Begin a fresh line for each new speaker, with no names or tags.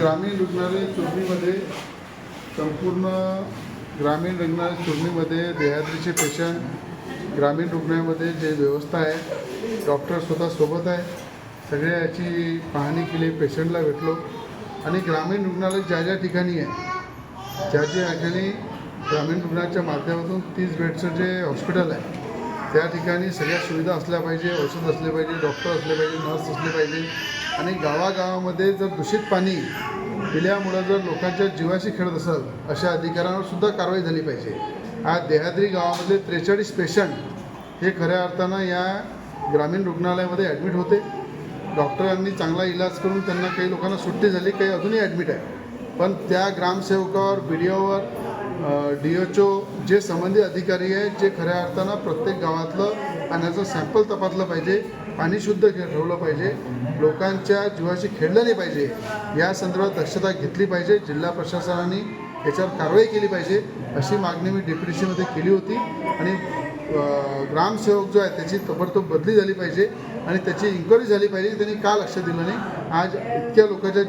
ग्रामीण रुग्णालय चोरणीमध्ये संपूर्ण ग्रामीण रुग्णालय चोरणीमध्ये देहाद्रीचे पेशंट ग्रामीण रुग्णालयामध्ये जे व्यवस्था आहे डॉक्टर स्वतः सोबत आहे सगळ्या याची पाहणी केली पेशंटला भेटलो. आणि ग्रामीण रुग्णालय ज्या ज्या ठिकाणी आहे ज्या ज्या ठिकाणी ग्रामीण रुग्णालयाच्या माध्यमातून तीस बेडचं जे हॉस्पिटल आहे त्या ठिकाणी सगळ्या सुविधा असल्या पाहिजे औषध असले पाहिजे डॉक्टर असले पाहिजे नर्स असले पाहिजे. आणि गावागावामध्ये जर दूषित पाणी पिल्यामुळं जर लोकांच्या जीवाशी खेळत असेल अशा अधिकाऱ्यांवर सुद्धा कारवाई झाली पाहिजे. आज देहाद्री गावामध्ये त्रेचाळीस पेशंट हे खऱ्या अर्थानं या ग्रामीण रुग्णालयामध्ये ॲडमिट होते. डॉक्टरांनी चांगला इलाज करून त्यांना काही लोकांना सुट्टी झाली काही अजूनही ॲडमिट आहे. पण त्या ग्रामसेवकावर B D over D H O जे संबंधित अधिकारी आहेत जे खऱ्या अर्थानं प्रत्येक गावातलं पाण्याचं सॅम्पल तपासलं पाहिजे पाणी शुद्ध ठेवलं पाहिजे लोकांच्या जीवाशी खेळलं नाही पाहिजे या संदर्भात दक्षता घेतली पाहिजे जिल्हा प्रशासनाने याच्यावर कारवाई केली पाहिजे अशी मागणी मी डेप्युटेशनमध्ये केली होती. आणि ग्रामसेवक जो आहे त्याची ताबडतोब बदली झाली पाहिजे आणि त्याची इन्क्वायरी झाली पाहिजे त्यांनी का लक्ष दिलं नाही? आज इतक्या लोकांच्या